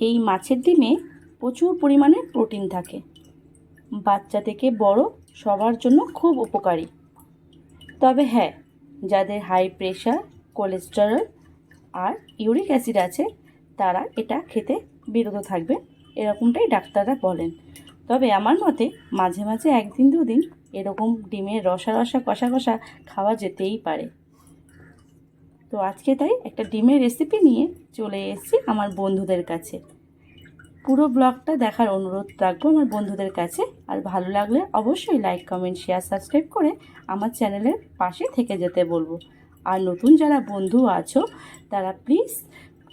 এই মাছের ডিমে প্রচুর পরিমাণে প্রোটিন থাকে। বাচ্চা থেকে বড় সবার জন্য খুব উপকারী। তবে হ্যাঁ যাদের হাই প্রেশার কোলেস্টেরল আর ইউরিক অ্যাসিড আছে, তারা এটা খেতে বিরত থাকবে, এরকমটাই ডাক্তাররা বলেন। তবে আমার মতে মাঝে মাঝে একদিন দুদিন এরকম ডিমের রসা রসা কষা কষা খাওয়া যেতেই পারে। তো আজকে তাই একটা ডিমের রেসিপি নিয়ে চলে এসেছি আমার বন্ধুদের কাছে। পুরো ব্লগটা দেখার অনুরোধ রাখব আমার বন্ধুদের কাছে। আর ভালো লাগলে অবশ্যই লাইক কমেন্ট শেয়ার সাবস্ক্রাইব করে আমার চ্যানেলের পাশে থেকে যেতে বলব। আর নতুন যারা বন্ধু আছো, তারা প্লিজ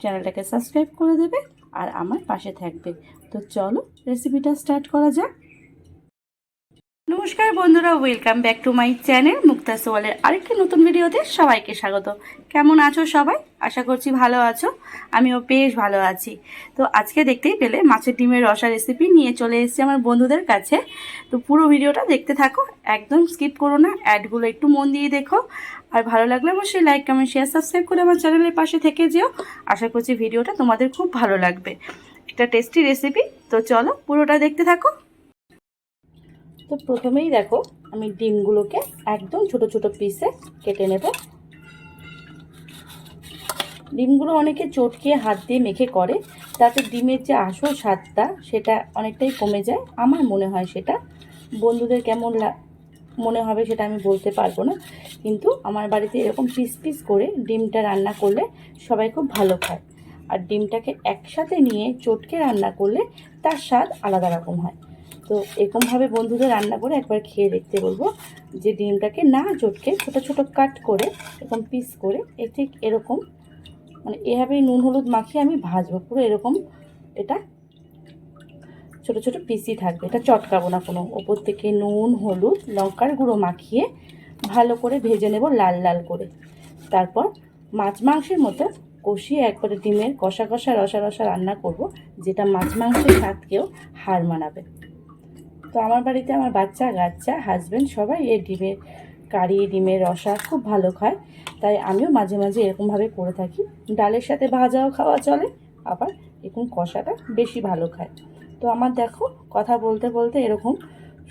চ্যানেলটাকে সাবস্ক্রাইব করে দেবে আর আমার পাশে থাকবে। তো চলো রেসিপিটা স্টার্ট করা যাক। নমস্কার বন্ধুরা welcome back to my channel Mukta সোয়ালের আরেকটি নতুন ভিডিওতে সবাইকে স্বাগত। কেমন আছো সবাই? আশা করছি ভালো আছো, আমিও বেশ ভালো আছি। তো আজকে দেখতেই পেলে মাছের ডিমের রসা রেসিপি নিয়ে চলে এসেছি আমার বন্ধুদের কাছে। তো পুরো ভিডিওটা দেখতে থাকো, একদম স্কিপ করো না অ্যাডগুলো একটু মন দিয়ে দেখো। আর ভালো লাগলে অবশ্যই লাইক কমেন্ট শেয়ার সাবস্ক্রাইব করে আমার চ্যানেলের পাশে থেকে যেও। আশা করছি ভিডিওটা তোমাদের খুব ভালো লাগবে। একটা টেস্টি রেসিপি তো চলো পুরোটা দেখতে থাকো। তো প্রথমেই দেখো, আমি ডিমগুলোকে একদম ছোট ছোট পিসে কেটে নেব। ডিমগুলো অনেকে চটকে হাত দিয়ে মেখে করে, তাতে ডিমের যে আসল স্বাদটা সেটা অনেকটাই কমে যায়, আমার মনে হয় সেটা। বন্ধুদের কেমন মনে হবে সেটা আমি বলতে পারব না, কিন্তু আমার বাড়িতে এরকম পিস পিস করে ডিমটা রান্না করলে সবাই খুব ভালো খায়। আর ডিমটাকে একসাথে নিয়ে চটকে রান্না করলে তার স্বাদ আলাদা রকম হয়। তো এরকমভাবে বন্ধুদের রান্না করে একবার খেয়ে দেখতে বলব যে ডিমটাকে না চটকে ছোটো ছোটো কাট করে এরকম পিস করে এ ঠিক এরকম মানে এভাবেই নুন হলুদ মাখিয়ে আমি ভাজবো, পুরো এরকম এটা ছোট ছোট পিসই থাকবে। এটা চটকাবো না কোনো, ওপর থেকে নুন, হলুদ, লঙ্কার গুঁড়ো মাখিয়ে ভালো করে ভেজে নেব লাল লাল করে। তারপর মাছ মাংসের মতো কষিয়ে একবারে ডিমের কষা কষা রসা রসা রান্না করব, যেটা মাছ মাংসের স্বাদকেও হার মানাবে। তো আমার বাড়িতে আমার বাচ্চা, গাচ্চা হাজব্যান্ড সবাই এই ডিমের কারি, ডিমের রসা খুব ভালো খায়। তাই আমিও মাঝে মাঝে এরকমভাবে করে থাকি। ডালের সাথে ভাজাও খাওয়া চলে, আবার এরকম কষাটা বেশি ভালো খায়। তো আমার দেখো, কথা বলতে বলতে এরকম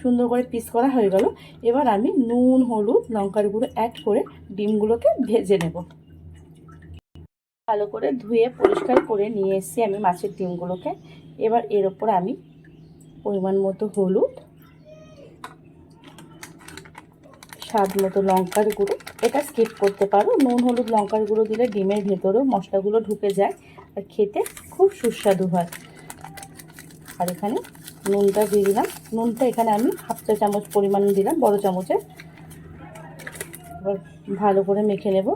সুন্দর করে পিস করা হয়ে গেল। এবার আমি নুন, হলুদ, লঙ্কার গুঁড়ো অ্যাড করে ডিমগুলোকে ভেজে নেব। ভালো করে ধুয়ে পরিষ্কার করে নিয়ে এসেছি আমি মাছের ডিমগুলোকে। এবার এর ওপর আমি পরিমাণ মতো হলুদ, স্বাদ মতো লঙ্কার গুঁড়ো। এটা স্কিপ করতে পারো। নুন, হলুদ, লঙ্কার গুঁড়ো দিলে ডিমের ভেতরেও মশলাগুলো ঢুকে যায় আর খেতে খুব সুস্বাদু হয়। আর এখানে নুনটা দিয়ে দিলাম। নুনটা এখানে আমি হাফ চা চামচ পরিমাণ দিলাম, বড় চামচে। এবার ভালো করে মেখে নেব।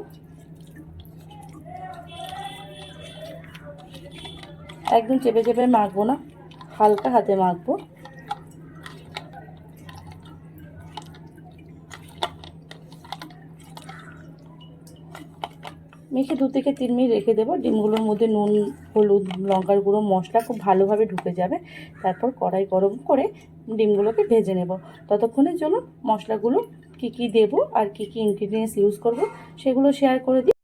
একদম চেপে চেপে মাখবো না। হালকা হাতে মাখবো। মেখে দু থেকে তিন মিনিট রেখে দেবো। ডিমগুলোর মধ্যে নুন, হলুদ, লঙ্কার গুঁড়ো, মশলা খুব ভালোভাবে ঢুকে যাবে। তারপর কড়াই গরম করে ডিমগুলোকে ভেজে নেব। ততক্ষণের জন্য মশলাগুলো কি কি দেব আর কি কি ইনগ্রিডিয়েন্টস ইউজ করব সেগুলো শেয়ার করে দিই।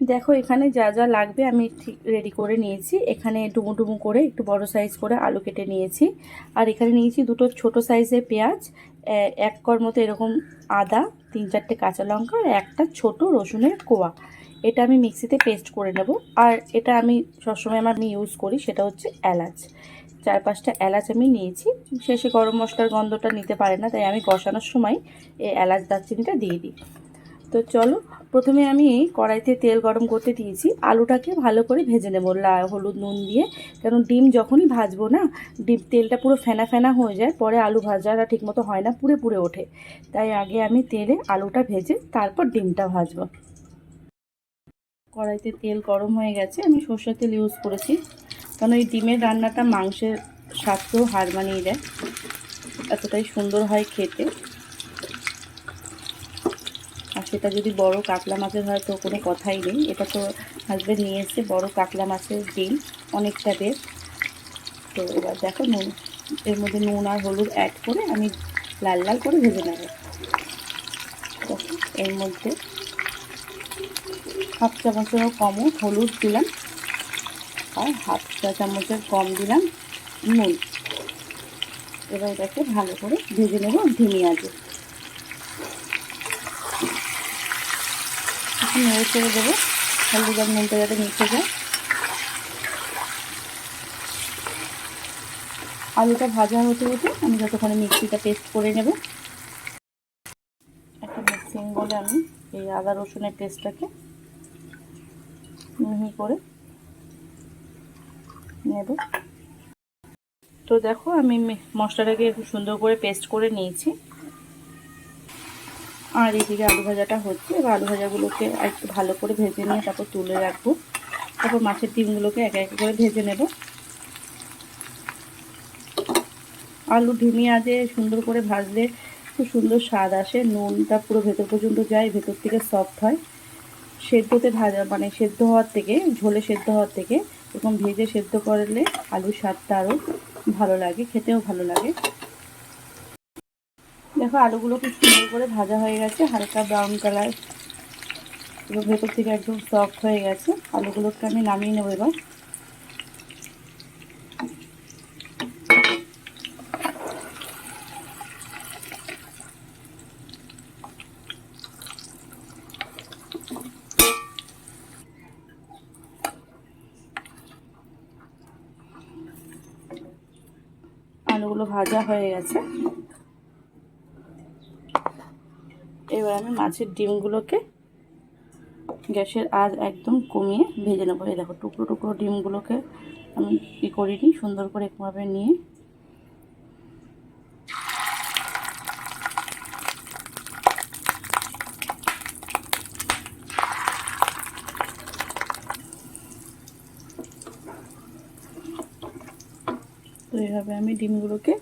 দেখো, এখানে যা যা লাগবে আমি ঠিক রেডি করে নিয়েছি। এখানে ডুমু ডুমু করে একটু বড় সাইজ করে আলু কেটে নিয়েছি। আর এখানে নিয়েছি দুটো ছোট সাইজের পেঁয়াজ এক কর মতো এরকম আদা, তিন চারটে কাঁচা লঙ্কা আর একটা ছোট রসুনের কোয়া। এটা আমি মিক্সিতে পেস্ট করে নেব। আর এটা আমি সবসময় আমার আমি ইউজ করি, সেটা হচ্ছে এলাচ। চার পাঁচটা এলাচ আমি নিয়েছি। শেষে গরম মশলার গন্ধটা নিতে পারে না, তাই আমি কষানোর সময় এই এলাচ দারচিনিটা দিয়ে দিই। তো চলো প্রথমে আমি কড়াইতে তেল গরম করতে দিয়েছি। আলুটাকে ভালো করে ভেজে নেব। হলুদ, নুন দিয়ে। কারণ ডিম যখনই ভাজবো না, ডিম তেলটা পুরো ফেনা ফেনা হয়ে যায়। পরে আলু ভাজাটা ঠিকমতো হয় না, পুড়ে পুড়ে ওঠে। তাই আগে আমি তেলে আলুটা ভেজে তারপর ডিমটা ভাজবো। কড়াইতে তেল গরম হয়ে গেছে। আমি সর্ষের তেল ইউজ করেছি। কারণ ওই ডিমের রান্নাটা মাংসের স্বাদকেও হার মানিয়ে দেয়। এতটাই সুন্দর হয় খেতে। সেটা যদি বড় কাতলা মাছের হয় তো কোনো কথাই নেই। এটা তো হাজব্যান্ড নিয়ে এসছে, বড় কাতলা মাছের ডিম, অনেকটা বেশ তো এবার দেখো নুন, এর মধ্যে নুন আর হলুদ অ্যাড করে আমি লাল লাল করে ভেজে নেব। এর মধ্যে হাফ চামচেরও কমও হলুদ দিলাম আর হাফ চা চামচের কম দিলাম নুন। এবার এটাকে ভালো করে ভেজে নেব ধিমি আছে একটু নেড়ে ছেড়ে দেবো। হলদি আর নুনটা যাতে মিশে যায়। আলুটা ভাজা হতে হতে আমি যতক্ষণে মিক্সিটা পেস্ট করে নেব। একটা মিক্সিং বলে আমি এই আদা রসুনের পেস্টটাকে মিহি করে নেব। তো দেখো আমি মশলাটাকে খুব সুন্দর করে পেস্ট করে নিয়েছি। আর এদিকে আলু ভাজাটা হচ্ছে। এবার আলু ভাজাগুলোকে একটু ভালো করে ভেজে নিয়ে তারপর তুলে রাখব। তারপর মাছের ডিমগুলোকে একে এক করে ভেজে নেব। আলু ঢিমি আজে সুন্দর করে ভাজলে খুব সুন্দর স্বাদ আসে। নুনটা পুরো ভেতর পর্যন্ত যায়, ভেতর থেকে সফট হয়। সেদ্ধতে ভাজা মানে সেদ্ধ হওয়ার থেকে, ঝোলে সেদ্ধ হওয়ার থেকে, এরকম ভেজে সেদ্ধ করলে আলুর স্বাদটা আরও ভালো লাগে, খেতেও ভালো লাগে। দেখো, আলুগুলো খুব সুন্দর করে ভাজা হয়ে গেছে, হালকা ব্রাউন কালার এবং ভেতর থেকে একদম সফট হয়ে গেছে। আলুগুলোকে আমি নামিয়ে নেব এবার। আলুগুলো ভাজা হয়ে গেছে। এবার আমি মাছের ডিমগুলোকে গ্যাসের আজ একদম কমিয়ে ভেজে নেব। এই দেখো, টুকরো টুকরো ডিমগুলোকে আমি ই করিনি, সুন্দর করে একভাবে নিয়ে। তো এইভাবে আমি ডিমগুলোকে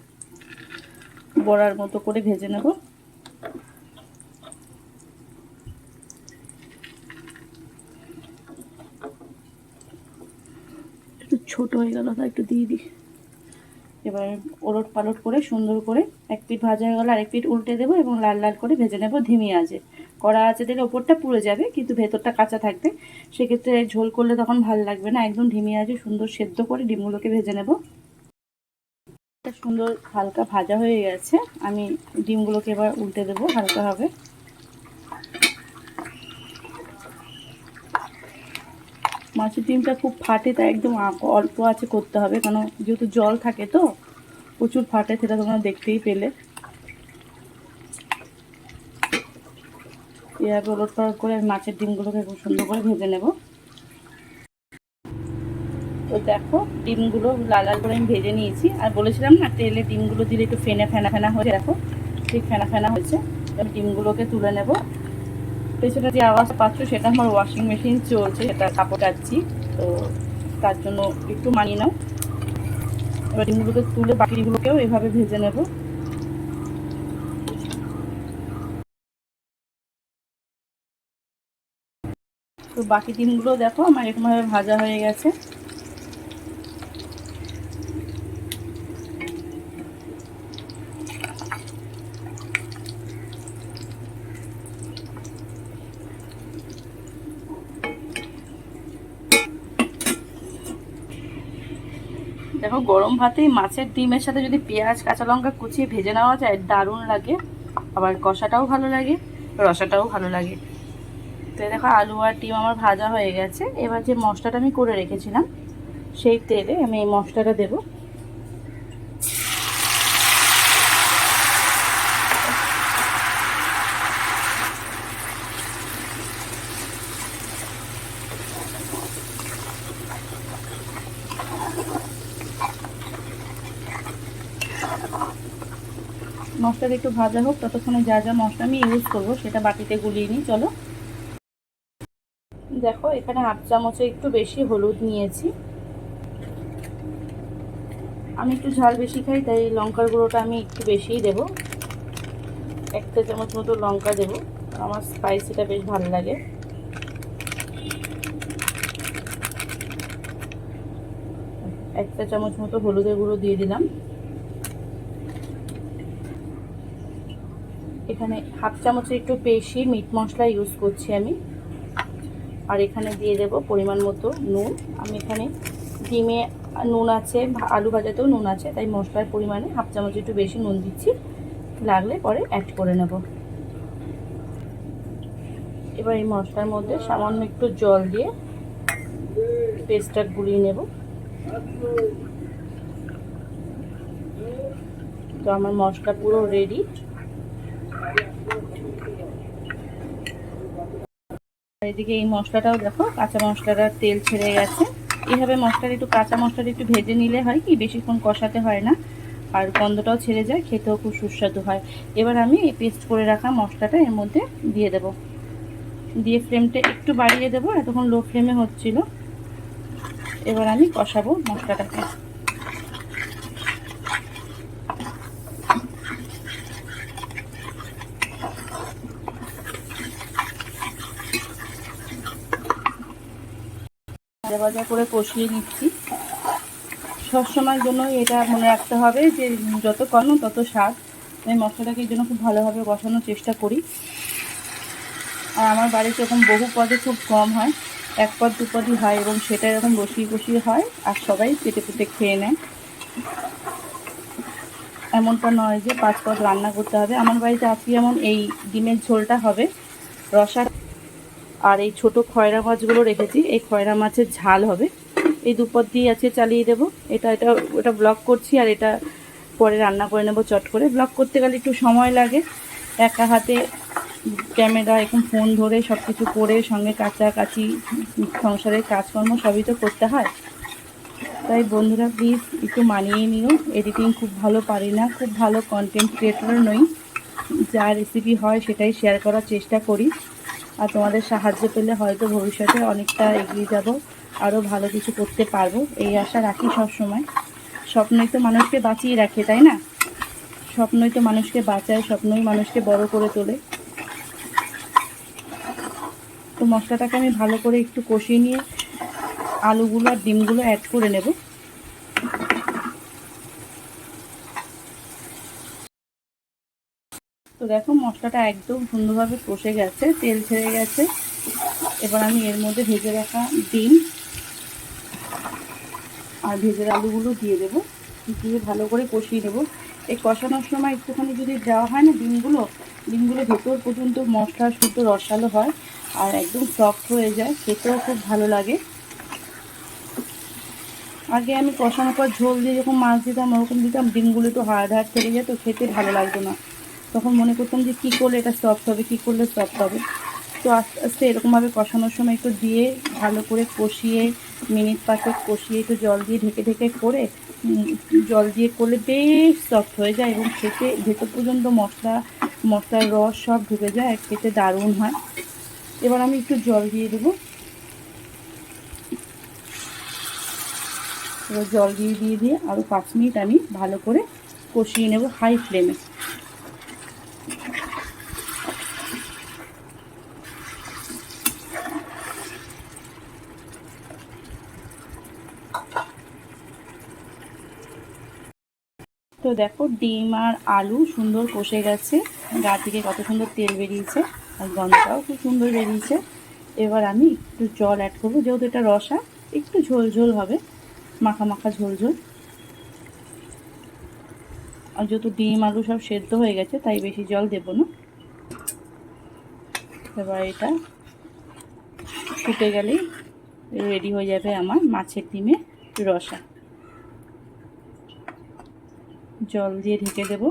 বড়ার মতো করে ভেজে নেব একটু ছোট হয়ে গেল তা একটু দিয়ে দিই। এবার ওলট পালট করে সুন্দর করে এক পিঠ ভাজা হয়ে গেলো, আরেক পিঠ উল্টে দেবো এবং লাল লাল করে ভেজে নেব ধিমি আঁচে কড়া আছে দিলে ওপরটা পুড়ে যাবে, কিন্তু ভেতরটা কাঁচা থাকবে। সেক্ষেত্রে ঝোল করলে তখন ভালো লাগবে না, একদম ধিমি আঁচে সুন্দর সেদ্ধ করে ডিমগুলোকে ভেজে নেব। সুন্দর হালকা ভাজা হয়ে গেছে, আমি ডিমগুলোকে এবার উল্টে দেবো হালকাভাবে মাছের ডিমটা খুব ফাটে, তাই একদম অল্প আছে করতে হবে। কারণ যেহেতু জল থাকে তো, প্রচুর ফাটে, সেটা তোমরা দেখতেই পেলে। এভাবে ওলট পালট করে মাছের ডিমগুলোকে খুব সুন্দর করে ভেজে নেব। তো দেখো, ডিমগুলো লাল লাল করে আমি ভেজে নিয়েছি। আর বলেছিলাম না, তেলে ডিমগুলো দিলে একটু ফেনে ফেনা ফেনা হয়ে, দেখো ঠিক ফেনা ফেনা হয়েছে। ডিমগুলোকে তুলে নেব। পেছনে যে আওয়াজ পাচ্ছ, সেটা আমার ওয়াশিং মেশিন চলছে, সেটা কাপড় কাচ্ছি তো তার জন্য একটু মানিয়ে নাও। এবার ডিমগুলোকে তুলে বাকিগুলোকেও এভাবে ভেজে নেব। তো বাকি ডিমগুলো দেখো, আমার এরকমভাবে ভাজা হয়ে গেছে। গরম ভাতে মাছের ডিমের সাথে যদি পেঁয়াজ, কাঁচা লঙ্কা কুচিয়ে ভেজে নেওয়া যায়, দারুণ লাগে। আবার কষাটাও ভালো লাগে, রসাটাও ভালো লাগে। তো দেখো আলু আর ডিম আমার ভাজা হয়ে গেছে। এবার যে মশলাটা আমি করে রেখেছিলাম, সেই তেলে আমি এই মশলাটা দেবো। মশলাটা একটু ভাজা হোক, ততক্ষণে যা যা মশলা আমি ইউজ করব, সেটা বাটিতে গুলিয়ে নিই, চলো। দেখো, এখানে হাফ চামচে একটু বেশি হলুদ নিয়েছি। আমি একটু ঝাল বেশি খাই, তাই লঙ্কার গুঁড়োটা আমি একটু বেশিই দেবো। একটা চামচ মতো লঙ্কা দেবো, আমার স্পাইসিটা বেশ ভালো লাগে। একটা চামচ মতো হলুদের গুঁড়ো দিয়ে দিলাম। এখানে হাফ চামচের একটু বেশি মিট মশলা ইউজ করছি আমি। আর এখানে দিয়ে দেব পরিমাণ মতো নুন। আমি এখানে ডিমে নুন আছে, আলু ভাজাতেও নুন আছে, তাই মশলার পরিমাণে হাফ চামচ একটু বেশি নুন দিচ্ছি। লাগলে পরে অ্যাড করে নেব। এবার এই মশলার মধ্যে সামান্য একটু জল দিয়ে পেস্টটা গুলিয়ে নেব। তো আমার মশলা পুরো রেডি এদিকে এই মশলাটাও দেখো, কাঁচা মশলাটার তেল ছেড়ে গেছে। এইভাবে মশলাটা একটু কাঁচা মশলাটা একটু ভেজে নিলে হয় কি, বেশিক্ষণ কষাতে হয় না। আর গন্ধটাও ছেড়ে যায়, খেতেও খুব সুস্বাদু হয়। এবার আমি এই পেস্ট করে রাখা মশলাটা এর মধ্যে দিয়ে দেব। দিয়ে ফ্লেমটা একটু বাড়িয়ে দেবো, এতক্ষণ লো ফ্লেমে হচ্ছিল। এবার আমি কষাবো মশলাটাকে। ভাজা ভাজা করে কষিয়ে নিচ্ছি। সবসময়ের জন্য এটা মনে রাখতে হবে যে, যত কম তত স্বাদ। আমি মশলাটাকে এই জন্য খুব ভালোভাবে বসানোর চেষ্টা করি। আর আমার বাড়িতে এরকম বহু পদে খুব কম হয়। এক পদ, দু পদই হয় এবং সেটা এরকম বসিয়ে বসিয়ে হয় আর সবাই পেটে পেটে খেয়ে নেয়। এমনটা নয় যে পাঁচ পদ রান্না করতে হবে। আমার বাড়িতে আজকে যেমন এই ডিমের ঝোলটা হবে রসা আর এই ছোট খয়রা মাছগুলো রেখেছি। এই খয়রা মাছের ঝাল হবে। এই দুপদ দিয়ে আছে চালিয়ে দেবো। এটা এটা, ওটা ব্লক করছি আর এটা পরে রান্না করে নেব চট করে। ব্লক করতে গেলে একটু সময় লাগে। একা হাতে ক্যামেরা এখন ফোন ধরে সব কিছু করে, সঙ্গে কাচাকাচি, সংসারের কাজকর্ম সবই তো করতে হয়। তাই বন্ধুরা প্লিজ একটু মানিয়ে নিও। এডিটিং খুব ভালো পারি না। খুব ভালো কন্টেন্ট ক্রিয়েটর নই। যা রেসিপি হয় সেটাই শেয়ার করার চেষ্টা করি। আর তোমাদের সাহায্য পেলে হয়তো ভবিষ্যতে অনেকটা এগিয়ে যাব আরও ভালো কিছু করতে পারব। এই আশা রাখি সব সময় স্বপ্নই তো মানুষকে বাঁচিয়ে রাখে, তাই না? স্বপ্নই তো মানুষকে বাঁচায়, স্বপ্নই মানুষকে বড় করে তোলে। তো মশলাটাকে আমি ভালো করে একটু কষিয়ে নিয়ে আলুগুলো আর ডিমগুলো অ্যাড করে নেব। তো দেখো মশলাটা একদম সুন্দরভাবে কষে গেছে, তেল ছেড়ে গেছে। এবার আমি এর মধ্যে ভেজে রাখা ডিম আর ভেজের আলুগুলো দিয়ে দেবো। দিয়ে ভালো করে কষিয়ে দেবো এই কষানোর সময় একটুখানি যদি দেওয়া হয় না ডিমগুলো ডিমগুলো ভেতর পর্যন্ত মশলা শুদ্ধ রসালো হয় আর একদম সফট হয়ে যায়, খেতেও খুব ভালো লাগে। আগে আমি কষানোর পর ঝোল দিয়ে যখন মাছ দিতাম, ওরকম দিতাম, ডিমগুলো একটু হাড় হাড় থেকে যেত, খেতে ভালো লাগতো না। তখন মনে করতাম যে কী করলে এটা সফট হবে, কী করলে সফট হবে। তো আস্তে আস্তে এরকমভাবে কষানোর সময় একটু দিয়ে ভালো করে কষিয়ে, মিনিট পাঁচেক কষিয়ে একটু জল দিয়ে ঢেকে ঢেকে করে জল দিয়ে করলে বেশ সফট হয়ে যায় এবং খেতে, ভেতর পর্যন্ত মশলা, মশলার রস সব ঢুকে যায়, খেতে দারুণ হয়। এবার আমি একটু জল দিয়ে দেবো। এবার জল দিয়ে দিয়ে দিয়ে আরও পাঁচ মিনিট আমি ভালো করে কষিয়ে নেব হাই ফ্লেমে। তো দেখো ডিম আর আলু সুন্দর কষে গেছে। গা থেকে কত সুন্দর তেল বেরিয়েছে আর গন্ধটাও খুব সুন্দর বেরিয়েছে। এবার আমি একটু জল অ্যাড করব, যেহেতু এটা রসা, একটু ঝোল ঝোল হবে, মাখা মাখা ঝোল ঝোল। আর যেহেতু ডিম, আলু সব সেদ্ধ হয়ে গেছে, তাই বেশি জল দেবো না। এবার এটা ফুটে গেলেই রেডি হয়ে যাবে আমার মাছের ডিমে রসা। জল দিয়ে ঢেকে দেব।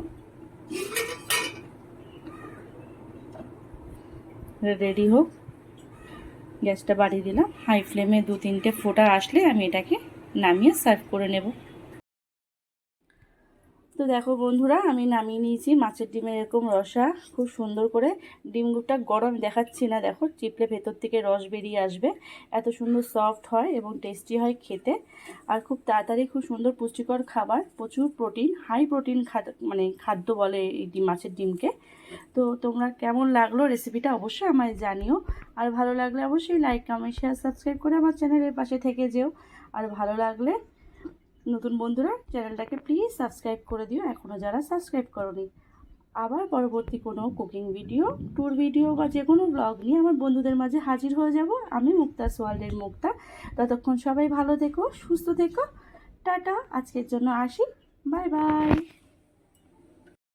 রেডি হোক। গ্যাসটা বাড়িয়ে দিলাম। হাই ফ্লেমে দু তিনটে ফোটা আসলে আমি এটাকে নামিয়ে সার্ভ করে নেব। দেখো বন্ধুরা, আমি নামিয়ে নিয়েছি মাছের ডিমের এরকম রসা। খুব সুন্দর করে ডিমগুলোটা গরম দেখাচ্ছি না, দেখো চিপলে ভেতর থেকে রস বেরিয়ে আসবে। এত সুন্দর সফট হয় এবং টেস্টি হয় খেতে। আর খুব তাড়াতাড়ি খুব সুন্দর পুষ্টিকর খাবার, প্রচুর প্রোটিন হাই প্রোটিন মানে খাদ্য বলে এই মাছের ডিমকে। তো তোমরা কেমন লাগল রেসিপিটা অবশ্যই আমায় জানিও। আর ভালো লাগলে অবশ্যই লাইক কমেন্ট শেয়ার সাবস্ক্রাইব করে আমার চ্যানেলের পাশে থেকে যেও। আর ভালো লাগলে নতুন বন্ধুরা, চ্যানেলটাকে প্লিজ সাবস্ক্রাইব করে দিও এখনও যারা সাবস্ক্রাইব করনি। আবার পরবর্তী কোনো কুকিং ভিডিও ট্যুর ভিডিও বা যে কোনো ব্লগ নিয়ে আমার বন্ধুদের মাঝে হাজির হয়ে যাব। আমি মুক্তা সোয়াল্ডের মুক্তা। ততক্ষণ সবাই ভালো থেকো, সুস্থ থেকো। টাটা, আজকের জন্য আসি। Bye bye